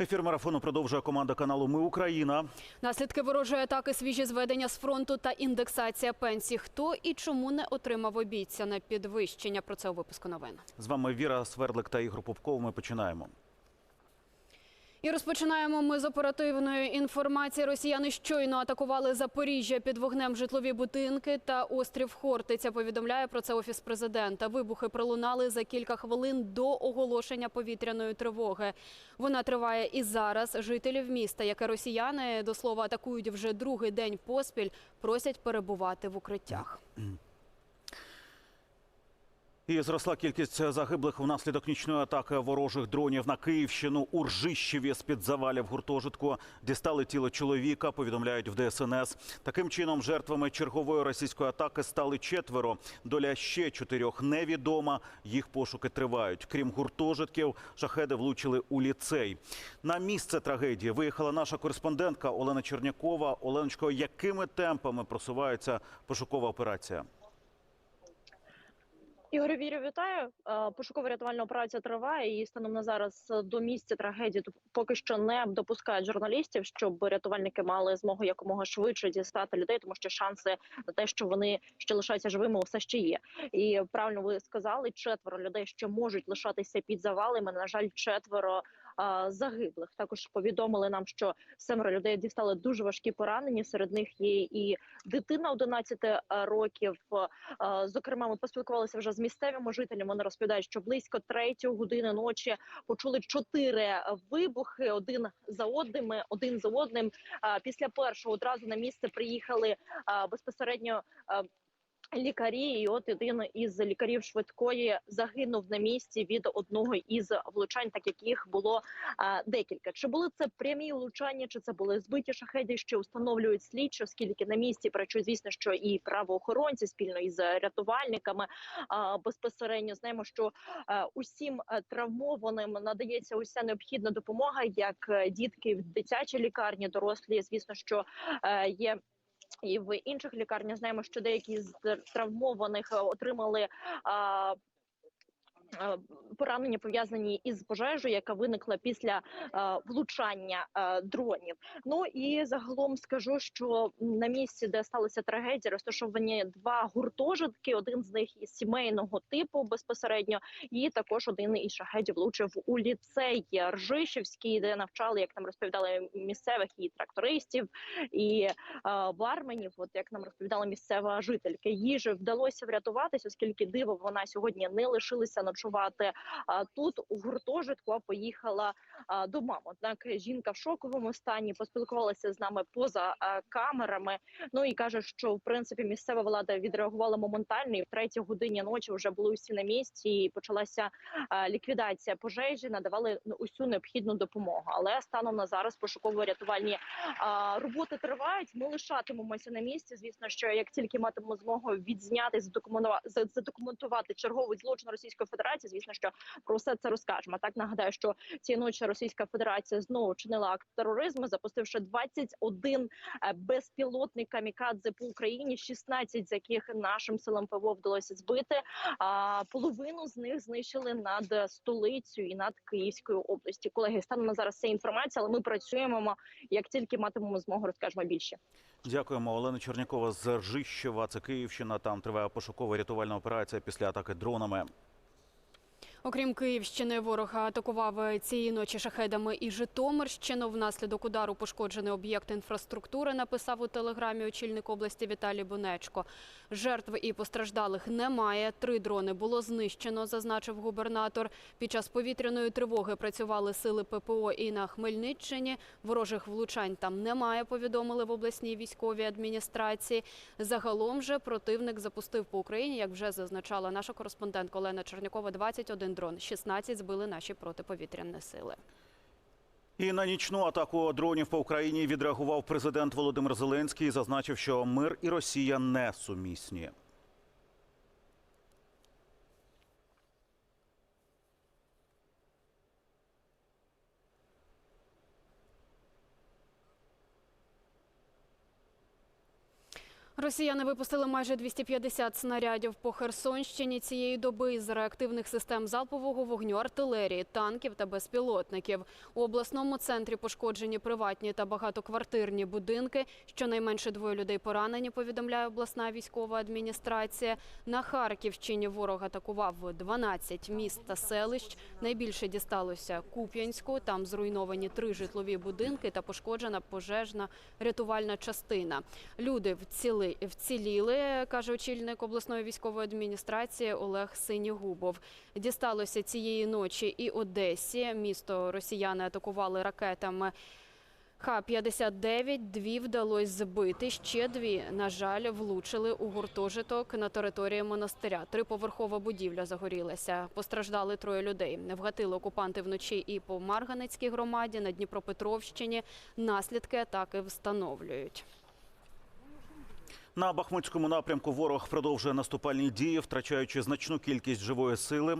Ефір марафону продовжує команда каналу Ми Україна. Наслідки ворожої атаки, свіжі зведення з фронту та індексація пенсій. Хто і чому не отримав обіцяне підвищення? Про це у випуску новин. З вами Віра Свердлик та Ігор Попков. Ми починаємо. І розпочинаємо ми з оперативної інформації. Росіяни щойно атакували Запоріжжя під вогнем житлові будинки та острів Хортиця. Повідомляє про це офіс президента. Вибухи пролунали за кілька хвилин до оголошення повітряної тривоги. Вона триває і зараз. Жителів міста, яке росіяни до слова атакують вже другий день поспіль, просять перебувати в укриттях. І зросла кількість загиблих внаслідок нічної атаки ворожих дронів на Київщину. У Ржищеві з-під завалів гуртожитку дістали тіло чоловіка, повідомляють в ДСНС. Таким чином, жертвами чергової російської атаки стали четверо. Доля ще чотирьох невідома. Їх пошуки тривають. Крім гуртожитків, шахеди влучили у ліцей. На місце трагедії виїхала наша кореспондентка Олена Чернякова. Оленочко, якими темпами просувається пошукова операція? Ігорю, вірю, вітаю. Е, Пошуково-рятувальна операція триває, і станом на зараз е, до місця трагедії поки що не допускають журналістів, щоб рятувальники мали змогу якомога швидше дістати людей, тому що шанси на те, що вони ще лишаються живими, все ще є. І правильно ви сказали, четверо людей ще можуть лишатися під завалами. На жаль, четверо загиблих. Також повідомили нам, що семеро людей дістали дуже важкі поранення. Серед них є і дитина 11 років. Е, Зокрема, ми поспілкувалися вже з місцевими жителями. Вони розповідають, що близько третьої години ночі почули чотири вибухи один за одним. Один за одним. Е, Після першого одразу на місце приїхали е, безпосередньо. Лікарі, і от один із лікарів швидкої загинув на місці від одного із влучань, так як їх було а, декілька. Чи були це прямі влучання, чи це були збиті шахеди, що встановлюють слідчі, оскільки на місці працюють, звісно, що і правоохоронці спільно із рятувальниками. А, безпосередньо знаємо, що а, усім е, травмованим надається уся необхідна допомога, як е, дітки в дитячій лікарні, дорослі, звісно, що е, є. І в інших лікарнях знаємо, що деякі з травмованих е, отримали а, поранення пов'язані із пожежею, яка виникла після а, влучання а, дронів. Ну і загалом скажу, що на місці, де сталася трагедія, розташовані два гуртожитки. Один з них із сімейного типу безпосередньо, і також один із шахедів влучив у ліцей Ржишівський, де навчали, як нам розповідали місцевих і трактористів, і е, барменів. От як нам розповідала місцева жителька, їй же вдалося врятуватись, оскільки диво вона сьогодні не лишилася ночувати тут у гуртожитку, а поїхала до мами. Однак жінка в шоковому стані поспілкувалася з нами поза камерами. Ну і каже, що в принципі місцева влада відреагувала моментально, і в третій годині ночі вже були усі на місці. і Почалася ліквідація пожежі, надавали ну, усю необхідну допомогу. Але станом на зараз пошуково-рятувальні роботи тривають. Ми лишатимемося на місці. Звісно, що як тільки матимемо змогу відзняти задокументувати черговий злочин Російської Федерації, звісно, що про все це розкажемо. Так нагадаю, що цієї ночі Російська Федерація знову вчинила акт тероризму, запустивши 21 е, безпілотник камікадзе по Україні, 16 з яких нашим силам ПВО вдалося збити. А половину з них знищили над столицею і над Київською області. Колеги, станом на зараз це інформація, але ми працюємо. Як тільки матимемо змогу, розкажемо більше. Дякуємо, Олена Чернякова з Ржищева. Це Київщина. Там триває пошукова рятувальна операція після атаки дронами. Окрім Київщини, ворог атакував цієї ночі шахедами і Житомирщину. Внаслідок удару пошкоджений об'єкт інфраструктури, написав у телеграмі очільник області Віталій Бунечко. Жертв і постраждалих немає. Три дрони було знищено, зазначив губернатор. Під час повітряної тривоги працювали сили ППО і на Хмельниччині. Ворожих влучань там немає, повідомили в обласній військовій адміністрації. Загалом же противник запустив по Україні, як вже зазначала наша кореспондентка Олена Чернякова, 21 дрон, 16 збили наші протиповітряні сили. І на нічну атаку дронів по Україні відреагував президент Володимир Зеленський. і Зазначив, що мир і Росія не сумісні. Росіяни випустили майже 250 снарядів по Херсонщині цієї доби із реактивних систем залпового вогню, артилерії, танків та безпілотників. У обласному центрі пошкоджені приватні та багатоквартирні будинки. Щонайменше двоє людей поранені, повідомляє обласна військова адміністрація. На Харківщині ворог атакував 12 міст та селищ. Найбільше дісталося Куп'янську. Там зруйновані три житлові будинки та пошкоджена пожежна рятувальна частина. Люди вціли, вціліли, каже очільник обласної військової адміністрації Олег Синігубов. Дісталося цієї ночі і Одесі. Місто росіяни атакували ракетами. Х-59, дві вдалося збити, ще дві, на жаль, влучили у гуртожиток на території монастиря. Триповерхова будівля загорілася. Постраждали троє людей. Вгатили окупанти вночі і по Марганецькій громаді на Дніпропетровщині. Наслідки атаки встановлюють. На Бахмутському напрямку ворог продовжує наступальні дії, втрачаючи значну кількість живої сили,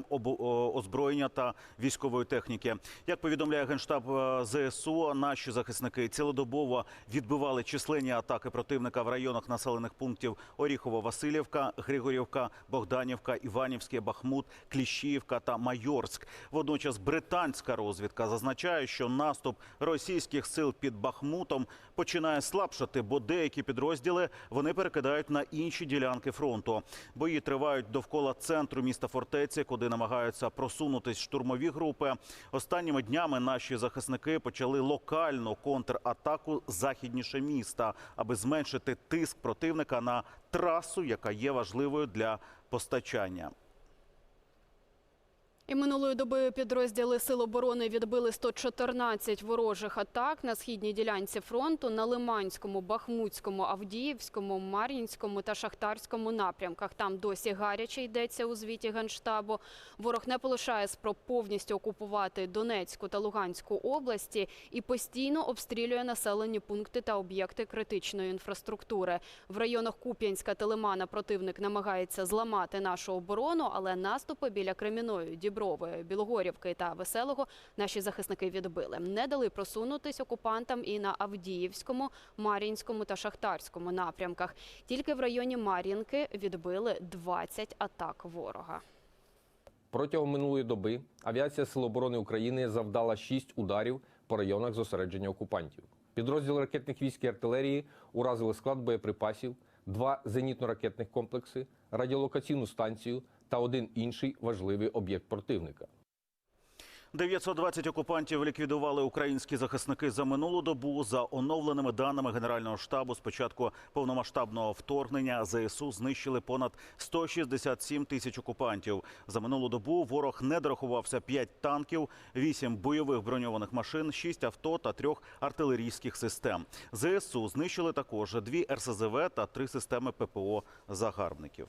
озброєння та військової техніки. Як повідомляє генштаб е, ЗСУ, наші захисники цілодобово відбивали численні атаки противника в районах населених пунктів Оріхово-Василівка, Григорівка, Богданівка, Іванівське, Бахмут, Кліщіївка та Майорськ. Водночас британська розвідка зазначає, що наступ російських сил під Бахмутом починає слабшати, бо деякі підрозділи вони перекидають на інші ділянки фронту. Бої тривають довкола центру міста фортеці, куди намагаються просунутись штурмові групи. Останніми днями наші захисники почали локальну контратаку західніше міста, аби зменшити тиск противника на трасу, яка є важливою для постачання. І минулої доби підрозділи Сил оборони відбили 114 ворожих атак на східній ділянці фронту на Лиманському, Бахмутському, Авдіївському, Мар'їнському та Шахтарському напрямках. Там досі гаряче йдеться у звіті Генштабу. Ворог не полишає спроб повністю окупувати Донецьку та Луганську області і постійно обстрілює населені пункти та об'єкти критичної інфраструктури. В районах Куп'янська та Лимана противник намагається зламати нашу оборону, але наступи біля Креміної, Дібрової, Білогорівки та Веселого наші захисники відбили. Не дали просунутись окупантам і на Авдіївському, Мар'їнському та Шахтарському напрямках. Тільки в районі Мар'їнки відбили 20 атак ворога. Протягом минулої доби авіація Сил оборони України завдала шість ударів по районах зосередження окупантів. Підрозділи ракетних військ і артилерії уразили склад боєприпасів, два зенітно-ракетних комплекси, радіолокаційну станцію та один інший важливий об'єкт противника. 920 окупантів ліквідували українські захисники за минулу добу. За оновленими даними Генерального штабу, з початку повномасштабного вторгнення ЗСУ знищили понад 167 тисяч окупантів. За минулу добу ворог не дорахувався 5 танків, 8 бойових броньованих машин, 6 авто та 3 артилерійських систем. ЗСУ знищили також 2 РСЗВ та 3 системи ППО загарбників.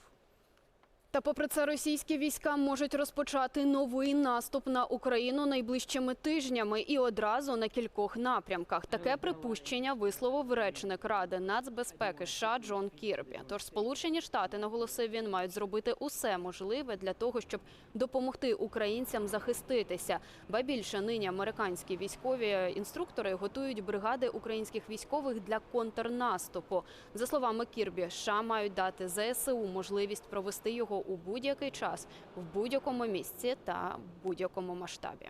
Та попри це російські війська можуть розпочати новий наступ на Україну найближчими тижнями і одразу на кількох напрямках. Таке припущення висловив речник Ради нацбезпеки США Джон Кірбі. Тож Сполучені Штати, наголосив він, мають зробити усе можливе для того, щоб допомогти українцям захиститися. Ба більше нині американські військові інструктори готують бригади українських військових для контрнаступу. За словами Кірбі, США мають дати ЗСУ можливість провести його у будь-який час, в будь-якому місці та будь-якому масштабі.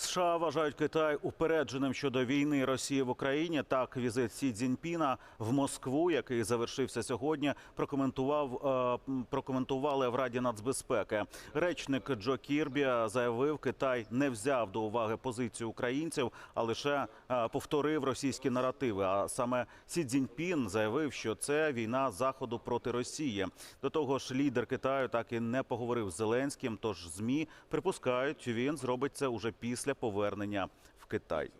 США вважають Китай упередженим щодо війни Росії в Україні. Так, візит Сі Цзіньпіна в Москву, який завершився сьогодні, прокоментував е, прокоментували в Раді нацбезпеки. Речник Джо Кірбі заявив, Китай не взяв до уваги позицію українців, а лише е, повторив російські наративи. А саме Сі Цзіньпін заявив, що це війна заходу проти Росії. До того ж, лідер Китаю так і не поговорив з Зеленським. Тож змі припускають, він зробить це уже після повернення в Китай.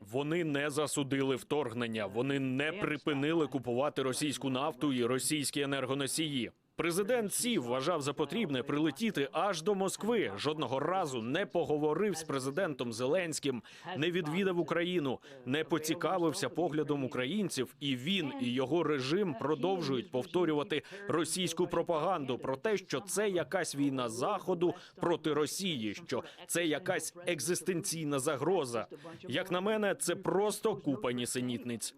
Вони не засудили вторгнення. Вони не припинили купувати російську нафту і російські енергоносії. Президент Сі вважав за потрібне прилетіти аж до Москви. Жодного разу не поговорив з президентом Зеленським, не відвідав Україну, не поцікавився поглядом українців. І він і його режим продовжують повторювати російську пропаганду про те, що це якась війна заходу проти Росії, що це якась екзистенційна загроза. Як на мене, це просто купа нісенітниць.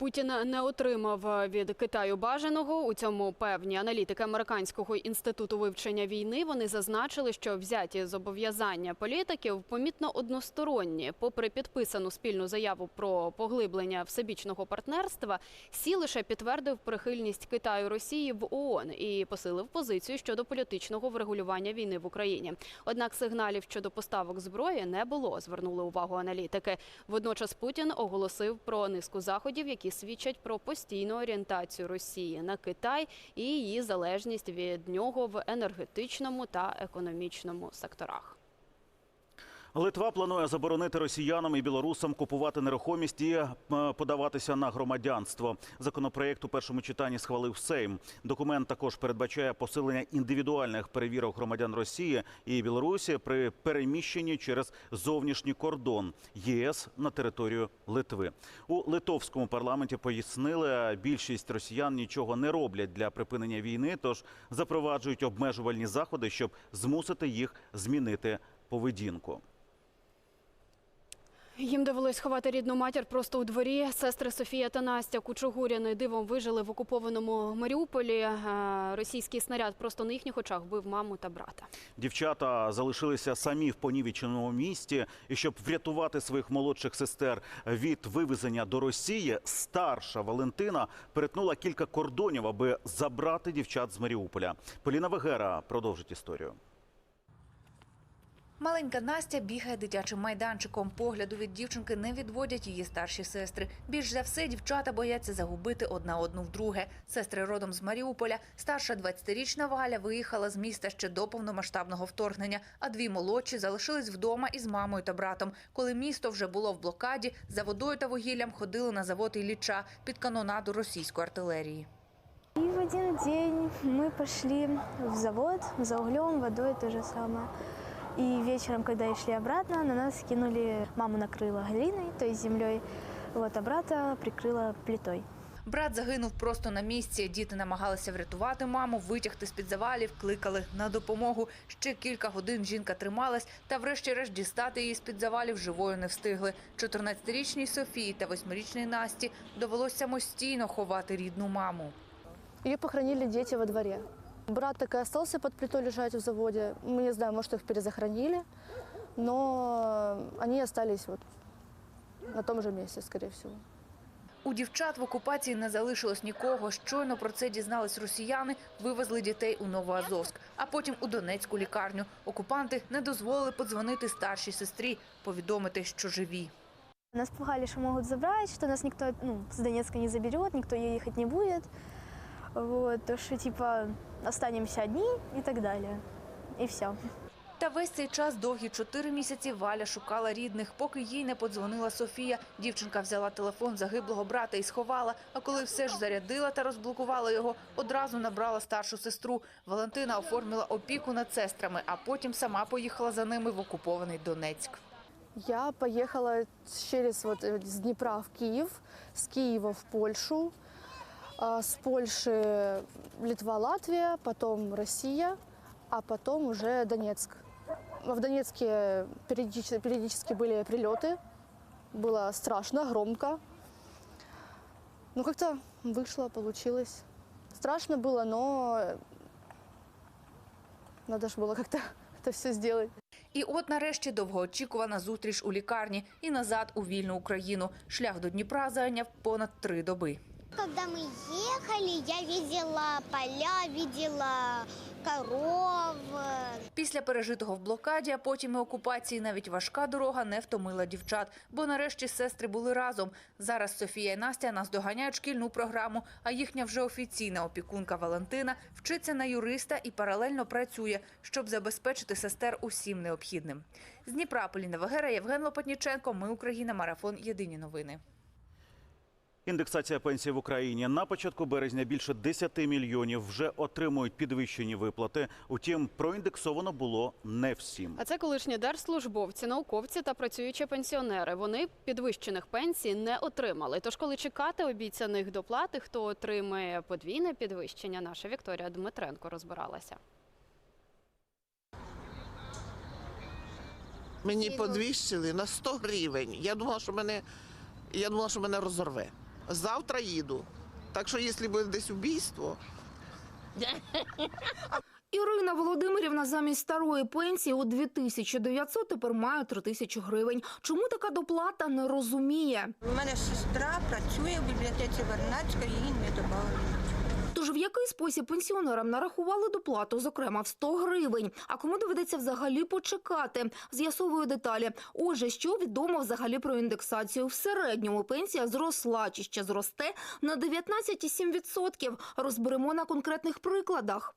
Путін не отримав від Китаю бажаного. У цьому певні аналітики американського інституту вивчення війни. Вони зазначили, що взяті зобов'язання політиків помітно односторонні. Попри підписану спільну заяву про поглиблення всебічного партнерства, Сі лише підтвердив прихильність Китаю Росії в ООН і посилив позицію щодо політичного врегулювання війни в Україні. Однак сигналів щодо поставок зброї не було. Звернули увагу аналітики. Водночас Путін оголосив про низку заходів, які свідчать про постійну орієнтацію Росії на Китай і її залежність від нього в енергетичному та економічному секторах. Литва планує заборонити росіянам і білорусам купувати нерухомість і е, подаватися на громадянство. Законопроєкт у першому читанні схвалив Сейм. Документ також передбачає посилення індивідуальних перевірок громадян Росії і Білорусі при переміщенні через зовнішній кордон ЄС на територію Литви. У литовському парламенті пояснили, більшість росіян нічого не роблять для припинення війни, тож запроваджують обмежувальні заходи, щоб змусити їх змінити поведінку. Їм довелось ховати рідну матір просто у дворі. Сестри Софія та Настя Кучугуріни дивом вижили в окупованому Маріуполі. Е, Російський снаряд просто на їхніх очах вбив маму та брата. Дівчата залишилися самі в понівеченому місті, і щоб врятувати своїх молодших сестер від вивезення до Росії, старша Валентина перетнула кілька кордонів, аби забрати дівчат з Маріуполя. Поліна Вегера продовжить історію. Маленька Настя бігає дитячим майданчиком. Погляду від дівчинки не відводять її старші сестри. Більш за все, дівчата бояться загубити одна одну вдруге. Сестри родом з Маріуполя. Старша 20-річна Валя виїхала з міста ще до повномасштабного вторгнення, а дві молодші залишились вдома із мамою та братом. Коли місто вже було в блокаді, за водою та вугіллям ходили на завод Ілліча під канонаду російської артилерії. И в один день мы пошли в завод за углем, водой то же самое. И вечером, когда и шли обратно, на нас кинули, маму накрыла глиной, то есть землей, вот, а брата прикрыла плитой. Брат загинув просто на місці. Діти намагалися врятувати маму, витягти з-під завалів, кликали на допомогу. Ще кілька годин жінка трималась, та врешті-решт дістати її з-під завалів живою не встигли. 14-річній Софії та 8-річній Насті довелося самостійно ховати рідну маму. Ее похоронили дети во дворе. Брат так и остался под плитой лежать в заводе. Мы не знаем, может, их перезахоронили, но они остались вот на том же месте, скорее всего. У дівчат в окупації не залишилось нікого. Щойно про це дізнались росіяни, вивезли дітей у Новоазовськ, а потім у Донецьку лікарню. Окупанти не дозволили подзвонити старшій сестрі, повідомити, що живі. Нас пугали, что могут забрать, что нас никто ну, с Донецка не заберет, никто ехать не будет. Вот, то, что типа останемся одни и так далее. И все. Та весь цей час, довгі чотири місяці, Валя шукала рідних. Поки їй не подзвонила Софія, дівчинка взяла телефон загиблого брата і сховала. А коли все ж зарядила та розблокувала його, одразу набрала старшу сестру. Валентина оформила опіку над сестрами, а потім сама поїхала за ними в окупований Донецьк. Я поехала через вот с Днепра в Киев, с Киева в Польшу, а с Польши Литва, Латвия, потом Россия, а потом уже Донецк. В Донецке периодически, периодически были прилеты, было страшно, громко. Ну, как-то вышло, получилось. Страшно было, но надо же было как-то это все сделать. І от нарешті довгоочікувана зустріч у лікарні і назад у вільну Україну. Шлях до Дніпра зайняв понад три доби. Когда мы ехали, я видела поля, видела коров. Після пережитого в блокаді, а потім і окупації, навіть важка дорога не втомила дівчат, бо нарешті сестри були разом. Зараз Софія і Настя наздоганяють шкільну програму, а їхня вже офіційна опікунка Валентина вчиться на юриста і паралельно працює, щоб забезпечити сестер усім необхідним. З Дніпра Поліна Вегера, Євген Лопатніченко. Ми Україна. Марафон. Єдині новини. Індексація пенсій в Україні на початку березня більше 10 мільйонів вже отримують підвищені виплати. Утім, проіндексовано було не всім. А це колишні держслужбовці, науковці та працюючі пенсіонери. Вони підвищених пенсій не отримали. Тож, коли чекати обіцяних доплати, хто отримає подвійне підвищення, наша Вікторія Дмитренко розбиралася. Мені підвищили на 100 гривень. Я думала, що мене, я думала, що мене розорве. Завтра їду. Так що, якщо буде десь убійство, Ірина Володимирівна замість старої пенсії у 2900 тепер має 3000 гривень. Чому така доплата не розуміє? У мене сестра працює в бібліотеці Вернацька, її не додали. Тож в який спосіб пенсіонерам нарахували доплату, зокрема в 100 гривень, а кому доведеться взагалі почекати? З'ясовую деталі. Отже, що відомо взагалі про індексацію? В середньому пенсія зросла чи ще зросте на 19,7%. Розберемо на конкретних прикладах.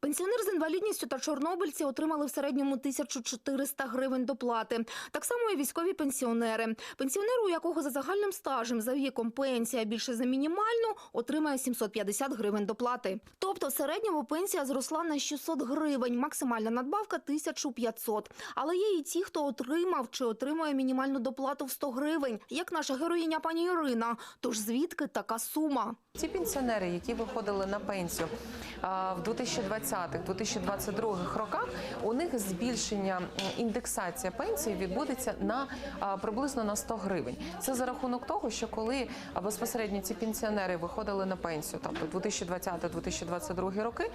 Пенсіонер з інвалідністю та чорнобильці отримали в середньому 1400 гривень доплати. Так само і військові пенсіонери. Пенсіонер, у якого за загальним стажем за віком пенсія більше за мінімальну, отримає 750 гривень доплати. Тобто в середньому пенсія зросла на 600 гривень, максимальна надбавка 1500. Але є і ті, хто отримав чи отримує мінімальну доплату в 100 гривень, як наша героїня пані Ірина. Тож звідки така сума? Ті пенсіонери, які виходили на пенсію в 2020-2022 роках, у них збільшення індексація пенсії відбудеться на приблизно на 100 гривень. Це за рахунок того, що коли безпосередньо ці пенсіонери виходили на пенсію, тобто 2020-2022 роки,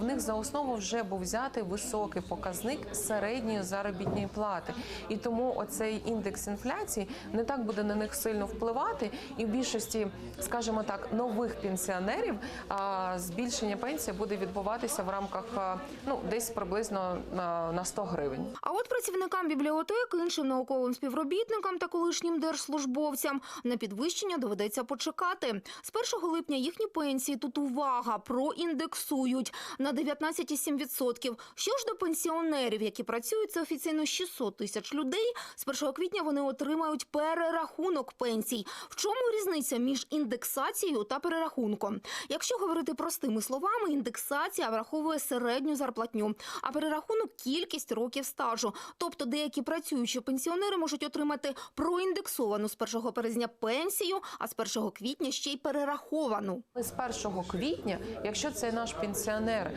в них за основу вже був взятий високий показник середньої заробітної плати, і тому оцей індекс інфляції не так буде на них сильно впливати, і в більшості, скажімо так, нових пенсіонерів збільшення пенсії буде відбуватися в рамках ну десь приблизно на, на 100 гривень. А от працівникам бібліотек, іншим науковим співробітникам та колишнім держслужбовцям на підвищення доведеться почекати. З 1 липня їхні пенсії тут увага проіндексують на 19,7%. Що ж до пенсіонерів, які працюють, це офіційно 600 тисяч людей. З 1 квітня вони отримають перерахунок пенсій. В чому різниця між індексацією та перерахунком? Якщо говорити простими словами, індексація враховує середню зарплатню, а перерахунок кількість років стажу. Тобто деякі працюючі пенсіонери можуть отримати проіндексовану з 1 березня пенсію, а з 1 квітня ще й перераховану. З 1 квітня, якщо цей наш пенсіонер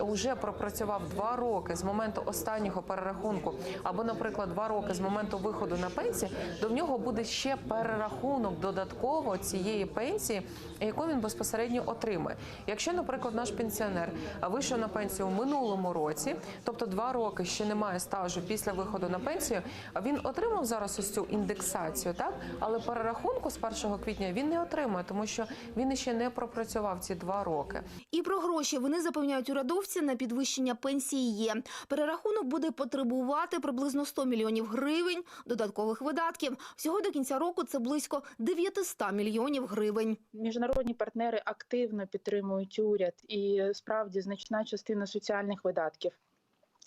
вже пропрацював два роки з моменту останнього перерахунку, або, наприклад, два роки з моменту виходу на пенсію, в нього буде ще перерахунок додатково цієї пенсії, яку він безпосередньо отримує. Якщо, наприклад, наш пенсіонер вийшов на пенсію в минулому році, тобто два роки ще немає стажу після виходу на пенсію, він отримав зараз ось цю індексацію, так але перерахунку з 1 квітня він не отримує, тому що він ще не пропрацював ці два роки. І про гроші вони запевняють урядовці на підвищення пенсії є. Перерахунок буде потребувати приблизно 100 мільйонів гривень додаткових видатків. Всього до кінця року це близько 900 мільйонів гривень. Міжнародні партнери активно підтримують уряд, і справді значна частина соціальних видатків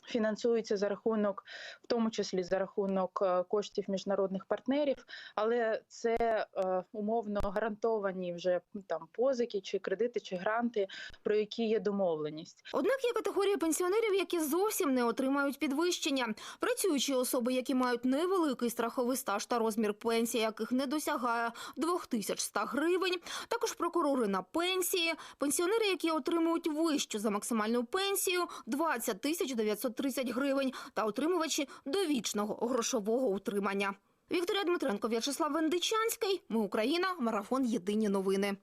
фінансується за рахунок, в тому числі за рахунок е, коштів міжнародних партнерів, але це е, умовно гарантовані вже там позики, чи кредити, чи гранти, про які є домовленість. Однак є категорія пенсіонерів, які зовсім не отримають підвищення. Працюючі особи, які мають невеликий страховий стаж та розмір пенсії, яких не досягає 2100 гривень. Також прокурори на пенсії, пенсіонери, які отримують вищу за максимальну пенсію 20 тисяч 930 гривень та отримувачі довічного грошового утримання. Вікторія Дмитренко, В'ячеслав Вендичанський. Ми Україна. Марафон. Єдині новини.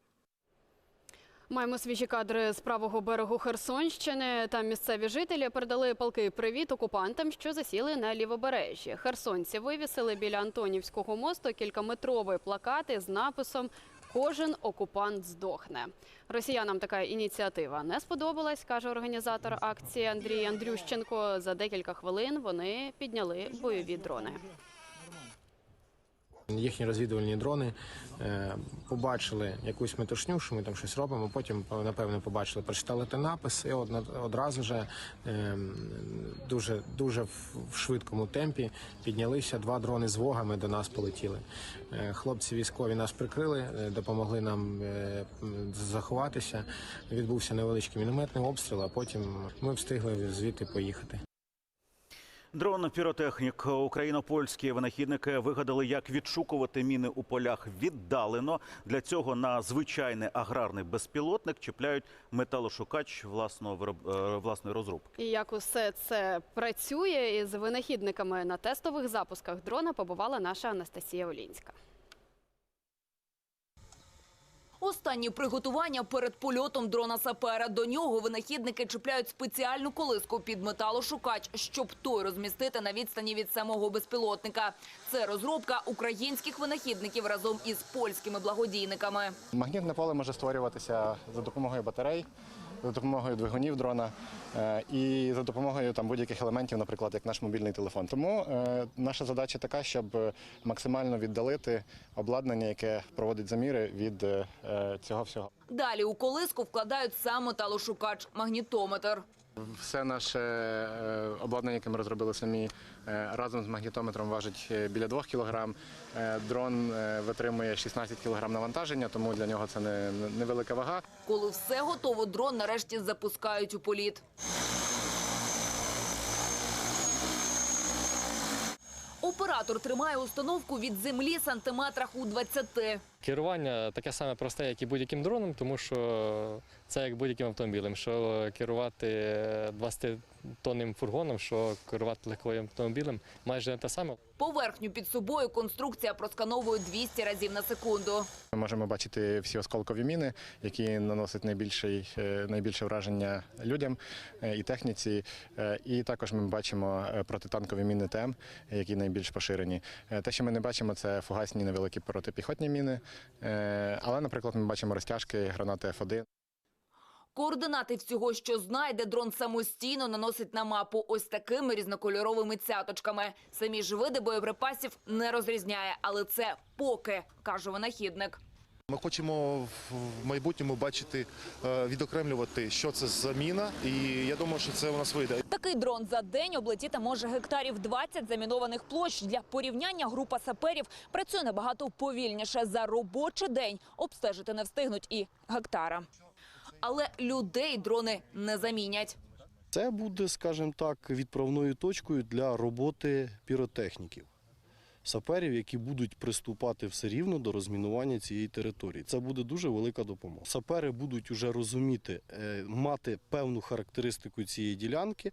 Маємо свіжі кадри з правого берегу Херсонщини. Там місцеві жителі передали палкий привіт окупантам, що засіли на лівобережжі. Херсонці вивісили біля Антонівського мосту кількаметровий плакат із написом Кожен окупант здохне. Росіянам така ініціатива не сподобалась, каже організатор акції Андрій Андрющенко. За декілька хвилин вони підняли бойові дрони. Їхні розвідувальні дрони е, побачили якусь метушню, що ми там щось робимо. Потім, напевно, побачили, прочитали той напис, і одразу же е, дуже дуже в швидкому темпі піднялися. Два дрони з вогами до нас полетіли. Е, Хлопці військові нас прикрили, е, допомогли нам е, заховатися. Відбувся невеличкий мінометний обстріл, а потім ми встигли звідти поїхати. Дрон піротехнік україно-польські винахідники вигадали, як відшукувати міни у полях віддалено. Для цього на звичайний аграрний безпілотник чіпляють металошукач власного вироб... е, власної розробки. І як усе це працює із винахідниками на тестових запусках дрона побувала наша Анастасія Олінська. Останні приготування перед польотом дрона сапера. До нього винахідники чіпляють спеціальну колиску під металошукач, щоб той розмістити на відстані від самого безпілотника. Це розробка українських винахідників разом із польськими благодійниками. Магнітне поле може створюватися за допомогою батарей, за допомогою двигунів дрона е, і за допомогою там будь-яких елементів, наприклад, як наш мобільний телефон. Тому е, наша задача така, щоб максимально віддалити обладнання, яке проводить заміри від е, цього всього. Далі у колиску вкладають сам металошукач – магнітометр. Все наше обладнання, яке ми розробили самі, разом з магнітометром важить е, біля 2 кг. Е, Дрон е, витримує 16 кг навантаження, тому для нього це не- невелика вага. Коли все готово, дрон нарешті запускають у політ. Оператор тримає установку від землі сантиметрах у 20. Керування таке саме просте, як і будь-яким дроном, тому що це як будь-яким автомобілем. Що керувати 20-тонним фургоном, що керувати легковим автомобілем, майже те саме. Поверхню під собою конструкція проскановує 200 разів на секунду. Ми можемо бачити всі осколкові міни, які наносять найбільший, е, найбільше враження людям е, і техніці. Е, І також ми бачимо е, протитанкові міни ТМ, які найбільш поширені. Те, що ми не бачимо, це фугасні невеликі протипіхотні міни. Е, Але, наприклад, ми бачимо розтяжки, гранати F1. Координати всього, що знайде, дрон самостійно наносить на мапу ось такими різнокольоровими цяточками. Самі ж види боєприпасів не розрізняє, але це поки, каже винахідник. Ми хочемо в майбутньому бачити, е, відокремлювати, що це за міна, і я думаю, що це у нас вийде. Такий дрон за день облетіти може гектарів 20 замінованих площ. Для порівняння група саперів працює набагато повільніше. За робочий день обстежити не встигнуть і гектара. Але людей дрони не замінять. Це буде, скажімо так, відправною точкою для роботи піротехніків. Саперів, які будуть приступати все рівно до розмінування цієї території. Це буде дуже велика допомога. Сапери будуть уже розуміти, е, мати певну характеристику цієї ділянки.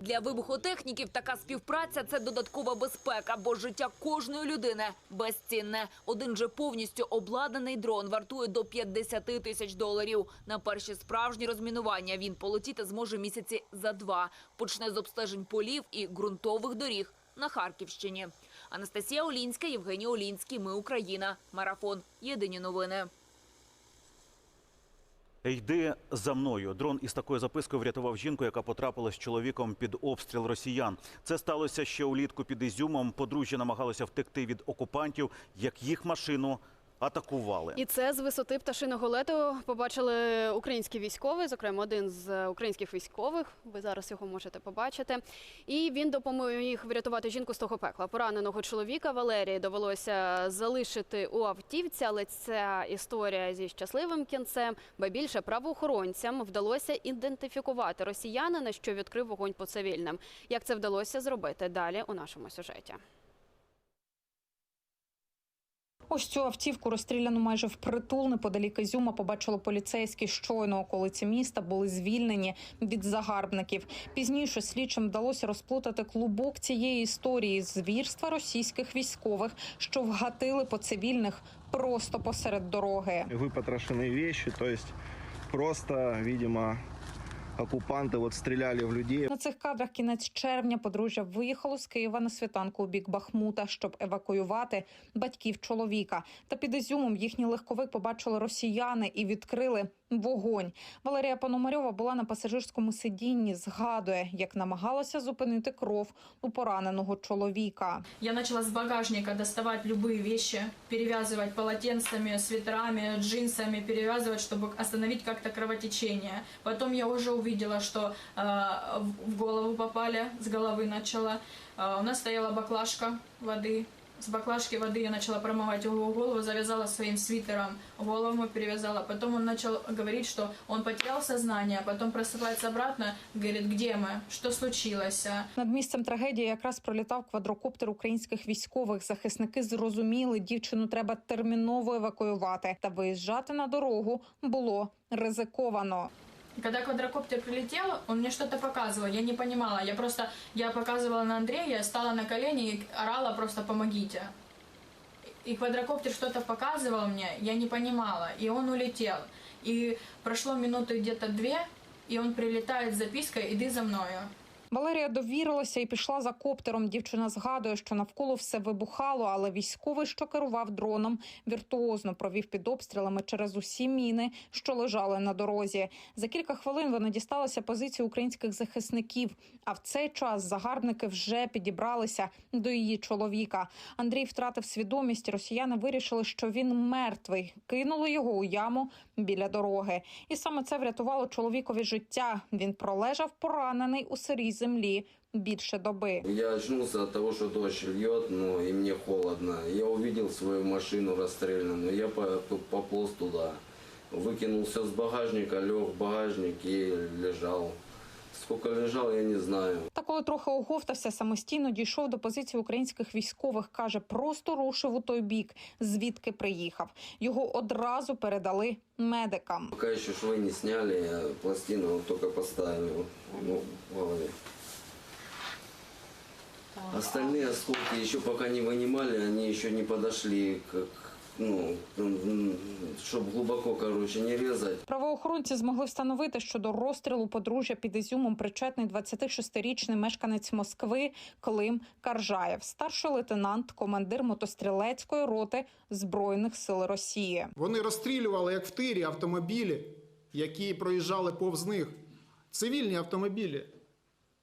Для вибухотехніків така співпраця – це додаткова безпека, бо життя кожної людини безцінне. Один же повністю обладнаний дрон вартує до 50 тисяч доларів. На перші справжні розмінування він полетіти зможе місяці за два. Почне з обстежень полів і ґрунтових доріг на Харківщині. Анастасія Олінська, Євгеній Олінський. Ми Україна. Марафон. Єдині новини. Йди за мною. Дрон із такою запискою врятував жінку, яка потрапила з чоловіком під обстріл росіян. Це сталося ще улітку під Ізюмом. Подружжя намагалося втекти від окупантів, як їх машину атакували. І це з висоти пташиного лету побачили українські військові, зокрема один з українських військових. Ви зараз його можете побачити. І він допоміг врятувати жінку з того пекла. Пораненого чоловіка Валерії довелося залишити у автівці, але ця історія зі щасливим кінцем, ба більше правоохоронцям вдалося ідентифікувати росіянина, що відкрив вогонь по цивільним. Як це вдалося зробити далі у нашому сюжеті? Ось цю автівку, розстріляну майже впритул неподалік Ізюма, побачили поліцейські. Щойно околиці міста були звільнені від загарбників. Пізніше слідчим вдалося розплутати клубок цієї історії звірства російських військових, що вгатили по цивільних просто посеред дороги. выпотрошенные вещи, то есть просто, видимо, оккупанты от стріляли в людей. На цих кадрах кінець червня подружжя виїхало з Києва на світанку у бік Бахмута, щоб евакуювати батьків чоловіка. Та під Ізюмом їхній легковик побачили росіяни і відкрили вогонь. Валерія Пономарьова була на пасажирському сидінні. Згадує, як намагалася зупинити кров у пораненого чоловіка. Я начала с багажника доставать любые вещи, перевязывать полотенцами, свитерами, джинсами, перевязывать, чтобы остановить как-то кровотечение. Потом я уже увидела, что э, в- в голову попали, с головы начала. Э, у нас стояла баклажка воды. С баклажки воды я начала промывать его голову, завязала своим свитером голову, перевязала. Потом он начал говорить, что он потерял сознание, а потом просыпается обратно, говорит, где мы, что случилось. Над місцем трагедії якраз пролітав квадрокоптер українських військових. Захисники зрозуміли, дівчину треба терміново евакуювати. Та виїжджати на дорогу було ризиковано. Когда квадрокоптер прилетел, он мне что-то показывал, я не понимала. Я просто, я показывала на Андрея, я стала на колени и орала просто «помогите». И квадрокоптер что-то показывал мне, я не понимала, и он улетел. И прошло минуты где-то две, и он прилетает с запиской «иди за мною». Валерія довірилася і пішла за коптером. Дівчина згадує, що навколо все вибухало, але військовий, що керував дроном, віртуозно провів під обстрілами через усі міни, що лежали на дорозі. За кілька хвилин вона дісталася позиції українських захисників. А в цей час загарбники вже підібралися до її чоловіка. Андрій втратив свідомість. Росіяни вирішили, що він мертвий. Кинули його у яму біля дороги. І саме це врятувало чоловікові життя. Він пролежав поранений у сирій землі більше доби. Я очнулся от того, що дождь льет, ну і мне холодно. Я увидел свою машину розстріляну, я по- по- пополз туда. Выкинул все с багажника, лег в багажник і лежал. Сколько лежал, я не знаю. Та коли трохи оговтався, самостійно дійшов до позиції українських військових. каже, просто рушив у той бік, звідки приїхав. Його одразу передали медикам. Пока еще швы не сняли, я пластину вот только поставил ну, в голове. Остальные осколки еще пока не вынимали, они еще не подошли к, к- ну, чтобы глубоко, короче, не резать. Правоохоронці змогли встановити, що до розстрілу подружжя під Ізюмом причетний 26-річний мешканець Москви Клим Каржаєв, старший лейтенант, командир мотострілецької роти збройних сил Росії. Вони розстрілювали, як в тирі, автомобілі, які проїжджали повз них. Цивільні автомобілі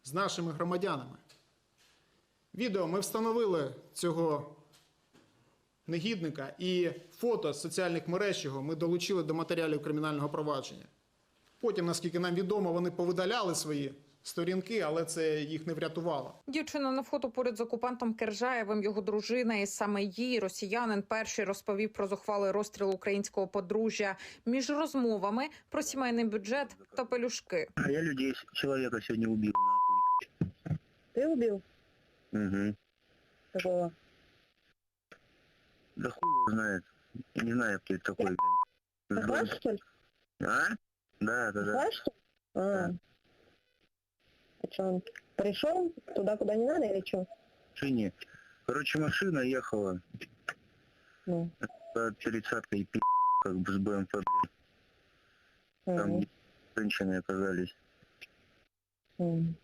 з нашими громадянами. Відео ми встановили цього негідника і фото з соціальних мереж його ми долучили до матеріалів кримінального провадження. Потім, наскільки нам відомо, вони повидаляли свої сторінки, але це їх не врятувало. Дівчина на фото поряд з окупантом Кержаєвим, його дружина, і саме їй росіянин перший розповів про зухвалий розстріл українського подружжя між розмовами про сімейний бюджет та пелюшки. Я людей, человека сегодня убил, нахуй. Ты? Угу. Какого? Да хуй его знает. Не знаю, кто это такой, блядь. Захват, что ли? А? Да, да, да. Захват, что ли? А. А что, он пришел туда, куда не надо или что? Шине. Короче, машина ехала Ну. под пересадкой пи***, как бы с БМП, блядь. Там Мгм. женщины оказались. М.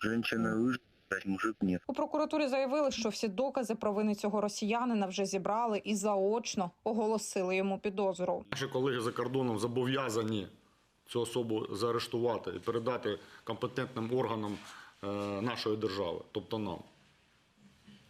Женщина выжила, мужик ні. У прокуратурі заявили, що всі докази про вини цього росіянина вже зібрали і заочно оголосили йому підозру. Наші колеги за кордоном зобов'язані цю особу заарештувати і передати компетентним органам е, нашої держави, тобто нам,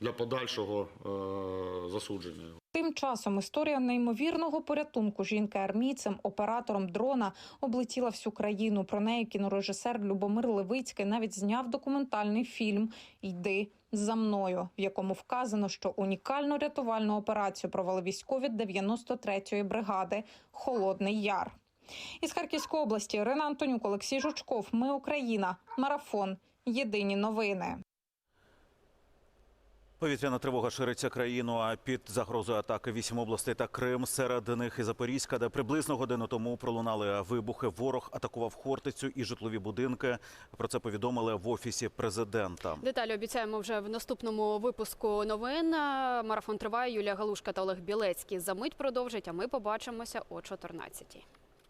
для подальшого е, засудження. Тим часом історія неймовірного порятунку жінки армійцем, оператором дрона облетіла всю країну. Про неї кінорежисер Любомир Левицький навіть зняв документальний фільм Йди за мною, в якому вказано, що унікальну рятувальну операцію провели військові 93-ї бригади Холодний Яр. Із Харківської області Ірина Антонюк, Олексій Жучков. Ми Україна. Марафон. Єдині новини. Повітряна тривога шириться країну, а під загрозою атаки вісім областей та Крим. Серед них і Запорізька, де приблизно годину тому пролунали вибухи. Ворог атакував Хортицю і житлові будинки. Про це повідомили в офісі президента. Деталі обіцяємо вже в наступному випуску новин. Марафон триває. Юлія Галушка та Олег Білецький за мить продовжить. А ми побачимося о 14